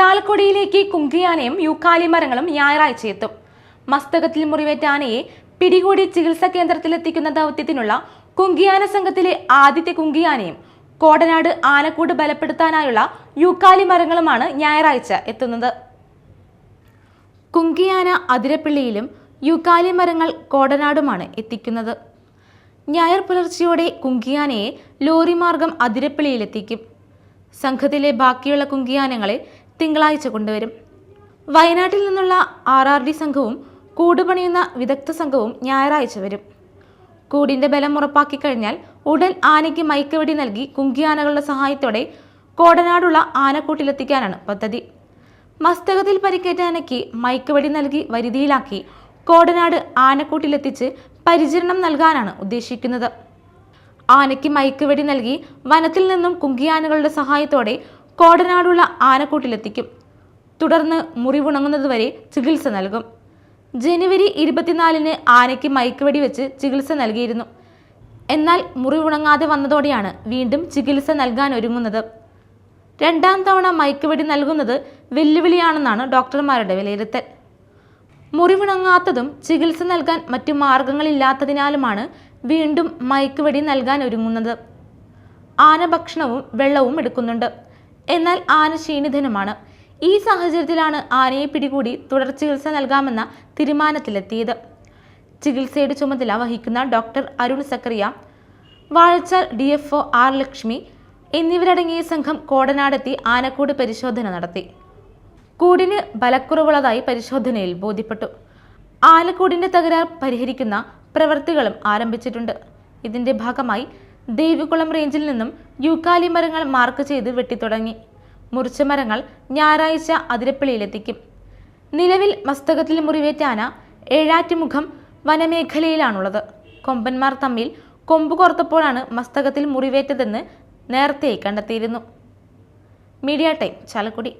ചാലക്കുടിയിലേക്ക് കുങ്കിയാനയും യൂക്കാലി മരങ്ങളും ഞായറാഴ്ച എത്തും മസ്തകത്തിൽ മുറിവേറ്റ ആനയെ പിടികൂടി ചികിത്സാ കേന്ദ്രത്തിലെത്തിക്കുന്ന ദൗത്യത്തിനുള്ള കുങ്കിയാന സംഘത്തിലെ ആദ്യത്തെ കുങ്കിയാനയും കോടനാട് ആനക്കൂട് ബലപ്പെടുത്താനായുള്ള യൂക്കാലി മരങ്ങളുമാണ് ഞായറാഴ്ച എത്തുന്നത്. കുങ്കിയാന അതിരപ്പിള്ളിയിലും യൂക്കാലി മരങ്ങൾ കോടനാടുമാണ് എത്തിക്കുന്നത്. ഞായർ പുലർച്ചയോടെ കുങ്കിയാനയെ ലോറി മാർഗം അതിരപ്പിള്ളിയിലെത്തിക്കും. സംഘത്തിലെ ബാക്കിയുള്ള കുങ്കിയാനങ്ങളെ തിങ്കളാഴ്ച കൊണ്ടുവരും. വയനാട്ടിൽ നിന്നുള്ള ആർ ആർ ഡി സംഘവും കൂടുപണിയുന്ന വിദഗ്ധ സംഘവും ഞായറാഴ്ച വരും. കൂടിന്റെ ബലം ഉറപ്പാക്കി കഴിഞ്ഞാൽ ഉടൻ ആനയ്ക്ക് മയക്കുവെടി നൽകി കുങ്കിയാനകളുടെ സഹായത്തോടെ കോടനാടുള്ള ആനക്കൂട്ടിലെത്തിക്കാനാണ് പദ്ധതി. മസ്തകത്തിൽ പരിക്കേറ്റ ആനയ്ക്ക് മയക്കുവെടി നൽകി വരുതിയിലാക്കി കോടനാട് ആനക്കൂട്ടിലെത്തിച്ച് പരിചരണം നൽകാനാണ് ഉദ്ദേശിക്കുന്നത്. ആനയ്ക്ക് മയക്കുവെടി നൽകി വനത്തിൽ നിന്നും കുങ്കിയാനകളുടെ സഹായത്തോടെ കോടനാടുള്ള ആനക്കൂട്ടിലെത്തിക്കും. തുടർന്ന് മുറിവുണങ്ങുന്നതുവരെ ചികിത്സ നൽകും. ജനുവരി ഇരുപത്തിനാലിന് ആനയ്ക്ക് മയക്കുവെടി വെച്ച് ചികിത്സ നൽകിയിരുന്നു. എന്നാൽ മുറിവുണങ്ങാതെ വന്നതോടെയാണ് വീണ്ടും ചികിത്സ നൽകാൻ ഒരുങ്ങുന്നത്. രണ്ടാം തവണ മയക്കുവെടി നൽകുന്നത് വെല്ലുവിളിയാണെന്നാണ് ഡോക്ടർമാരുടെ വിലയിരുത്തൽ. മുറിവുണങ്ങാത്തതും ചികിത്സ നൽകാൻ മറ്റു മാർഗങ്ങളില്ലാത്തതിനാലുമാണ് വീണ്ടും മയക്കുവെടി നൽകാൻ ഒരുങ്ങുന്നത്. ആന ഭക്ഷണവും വെള്ളവും എടുക്കുന്നുണ്ട്. എന്നാൽ ആന ക്ഷീണിതനുമാണ്. ഈ സാഹചര്യത്തിലാണ് ആനയെ പിടികൂടി തുടർ ചികിത്സ നൽകാമെന്ന തീരുമാനത്തിലെത്തിയത്. ചികിത്സയുടെ ചുമതല വഹിക്കുന്ന doctor Arun Sakkariya Vazhachal D F O R Lakshmi എന്നിവരടങ്ങിയ സംഘം കോടനാടെത്തി ആനക്കൂട് പരിശോധന നടത്തി. കൂടിന് ബലക്കുറവുള്ളതായി പരിശോധനയിൽ ബോധ്യപ്പെട്ടു. ആനക്കൂടിന്റെ തകരാർ പരിഹരിക്കുന്ന പ്രവൃത്തികളും ആരംഭിച്ചിട്ടുണ്ട്. ഇതിന്റെ ഭാഗമായി ദേവികുളം റേഞ്ചിൽ നിന്നും യൂക്കാലി മരങ്ങൾ മാർക്ക് ചെയ്ത് വെട്ടിത്തുടങ്ങി. മുറിച്ച മരങ്ങൾ ഞായറാഴ്ച അതിരപ്പള്ളിയിലെത്തിക്കും. നിലവിൽ മസ്തകത്തിൽ മുറിവേറ്റ ആന ഏഴാറ്റുമുഖം വനമേഖലയിലാണുള്ളത്. കൊമ്പന്മാർ തമ്മിൽ കൊമ്പ് കോർത്തപ്പോഴാണ് മസ്തകത്തിൽ മുറിവേറ്റതെന്ന് നേരത്തെ കണ്ടെത്തിയിരുന്നു. Media time Chalakudy.